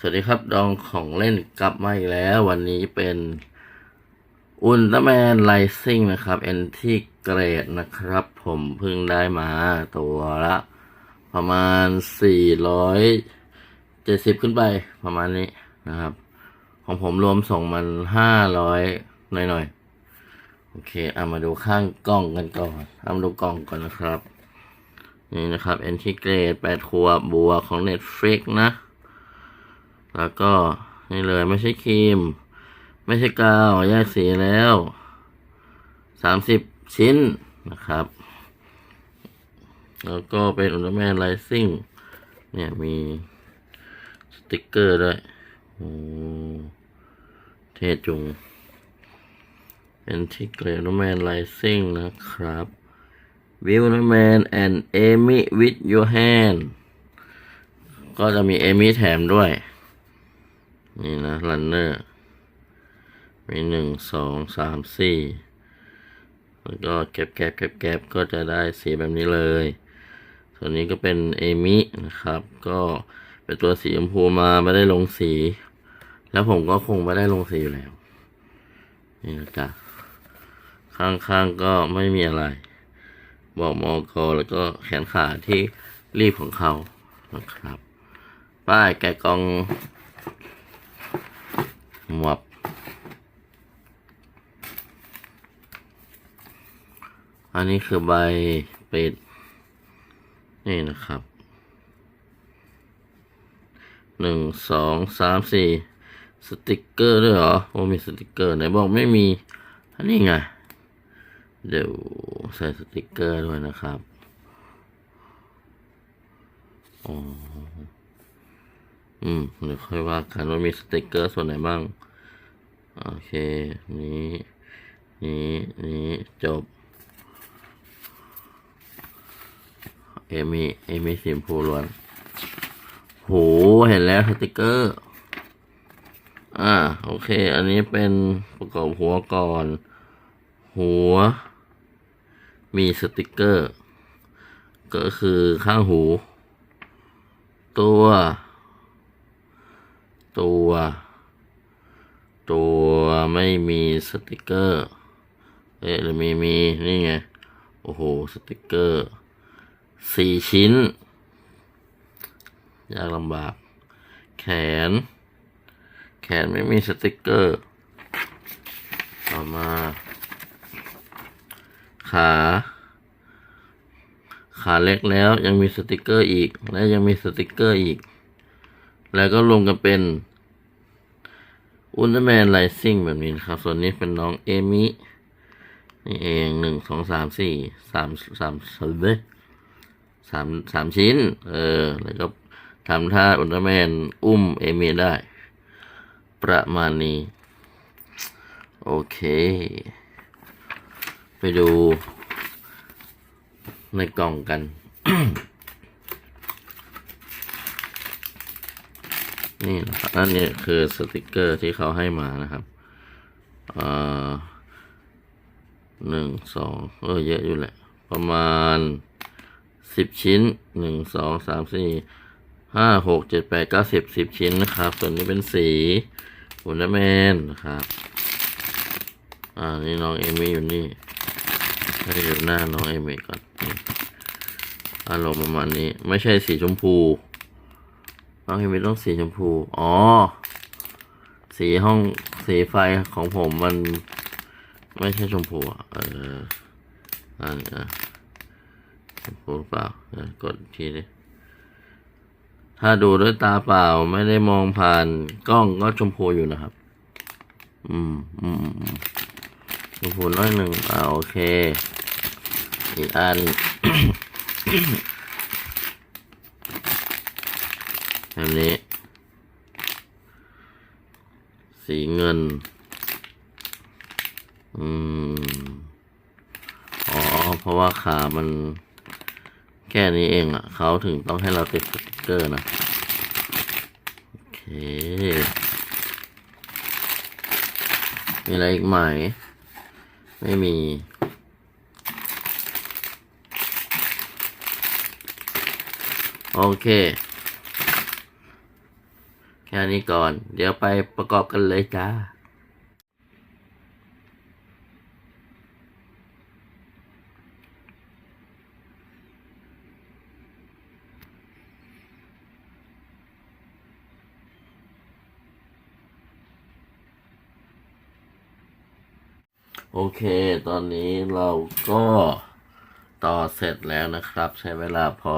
สวัสดีครับ ดองของเล่นกลับมาอีกแล้ว วันนี้เป็นอุลตร้าแมนไลซิ่งนะครับเอนที่เกรดนะครับ ผมเพิ่งได้มาตัวละ ประมาณสี่ร้อยเจ็ดสิบขึ้นไปประมาณนี้นะครับ ของผมรวมส่งมันห้าร้อยหน่อยๆ โอเคเอามาดูข้างกล้องกันก่อนเอามาดูกล้องก่อนนะครับ นี่นะครับเอนทิเกรดแปดขวบบัวของ Netflix นะ แล้วก็นี่เลยไม่ใช่ครีม ไม่ใช่กาวแยกสีแล้วสามสิบชิ้นนะครับ แล้วก็เป็นอุลตร้าแมนไลซิ่งเนี่ยมีสติกเกอร์ด้วยโอ้เท่จุง เป็นที่เกรดอุลตร้าแมนไลซิ่งนะครับวิวอุลตร้าแมนแอนเอมิวิดยูแฮนก็จะมีเอมิแถมด้วย นี่นะรันเนอร์มีหนึ่งสองสามสี่แล้วก็แก็บแก็บแก็บแก็บก็จะได้สีแบบนี้เลย ส่วนนี้ก็เป็นเอมินะครับ ก็เป็นตัวสีชมพูมาไม่ได้ลงสี แล้วผมก็คงไม่ได้ลงสีอยู่แล้ว นี่นะจ๊ะ ข้างๆก็ไม่มีอะไร บอกมอกอแล้วก็แขนขาที่รีบของเขานะครับ ป้ายแกะกอง หมวบอันนี้คือใบปิดนี่นะครับหนึ่งสองสามสี่สติกเกอร์ด้วยเหรอโอ้มีสติกเกอร์ไหนบอกไม่มีอันนี้ไง เดี๋ยวใส่สติกเกอร์ด้วยนะครับ อ๋อ อืมเดี๋ยวค่อยว่ากันว่ามีสติกเกอร์ส่วนไหนบ้าง โอเค นี้ นี้ นี้ จบ เอมี่ เอมี่สีมพูล้วน โห เห็นแล้วสติกเกอร์ อ่า โอเค อันนี้เป็นประกอบหัวก่อน หัว มีสติกเกอร์ ก็คือข้างหู ตัว ตัว ตัวไม่มีสติกเกอร์ เอ๊ะหรือมีมีนี่ไง โอ้โห สติกเกอร์สี่ชิ้น ยากลำบาก แขน แขนไม่มีสติกเกอร์ ต่อมา ขา ขาเล็กแล้วยังมีสติกเกอร์อีก และยังมีสติกเกอร์อีก แล้วก็รวมกันเป็น อุลตร้าแมนไลซิ่งแบบนี้นะครับ ส่วนนี้เป็นน้องเอมิ นี่เองหนึ่งสองสามสี่สามสามสามสามสามชิ้น เออ แล้วก็ทำท่าอุลตร้าแมนอุ้มเอมิได้ ประมาณนี้ โอเค ไปดูในกล่องกัน นี่นะครับอันนี้คือสติกเกอร์ที่เขาให้มานะครับหนึ่งสองเออเยอะอยู่แหละ ประมาณสิบชิ้นหนึ่งสองสามสี่ห้าหกเจ็ดแปดเก้าสิบสิบชิ้นนะครับ ส่วนนี้เป็นสีอุลตร้าแมนนะครับ อ่านี่น้องเอมี่อยู่นี่ให้ดูหน้าน้องเอมี่ก่อนอารมณ์ประมาณนี้ ไม่ใช่สีชมพู น้องเอมี่ต้องสีชมพู อ๋อ สีห้องสีไฟของผมมัน ไม่ใช่ชมพูอะเอออันนี้ชมพูเปล่ากดอีกทีดิถ้าดูด้วยตาเปล่าไม่ได้มองผ่านกล้องก็ชมพูอยู่นะครับ อืมอืมชมพูน้อยหนึ่งอ่าโอเค อีกอัน อันนี้ สีเงิน อืม อ๋อ เพราะว่าขามันแค่นี้เองอะ เขาถึงต้องให้เราติดสติกเกอร์นะ โอเค มีอะไรอีกไหม ไม่มีโอเค แค่นี้ก่อน เดี๋ยวไปประกอบกันเลยจ้า โอเค ตอนนี้เราก็ต่อเสร็จแล้วนะครับ ใช้เวลาพอ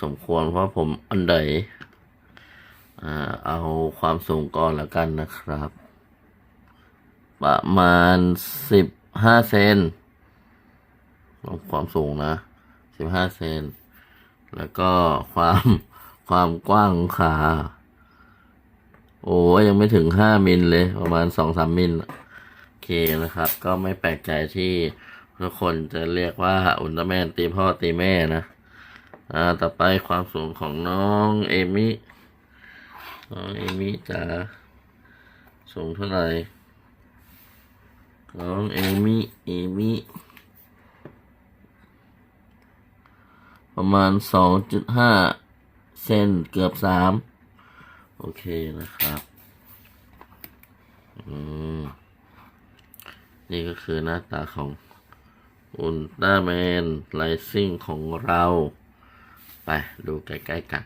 สมควรเพราะผมอันใด เอาความสูงก่อนแล้วกันนะครับ ประมาณสิบห้าเซนความสูงนะสิบห้าเซนแล้วก็ความความกว้างขาโอ้ยยังไม่ถึงห้ามิลเลย ประมาณสองสามมิลโอเคนะครับ ก็ไม่แปลกใจที่ทุกคนจะเรียกว่าอุลตร้าแมนตีพ่อตีแม่นะ อ่า ต่อไปความสูงของน้องเอมิ น้องเอมิจะสูงเท่าไหร่น้องเอมิเอมิประมาณสองจุดห้าเซนเกือบสามโอเคนะครับอืมนี่ก็คือหน้าตาของอุลตร้าแมนไ i ซิ่งของเรา ไปดูใกล้ ๆ กัน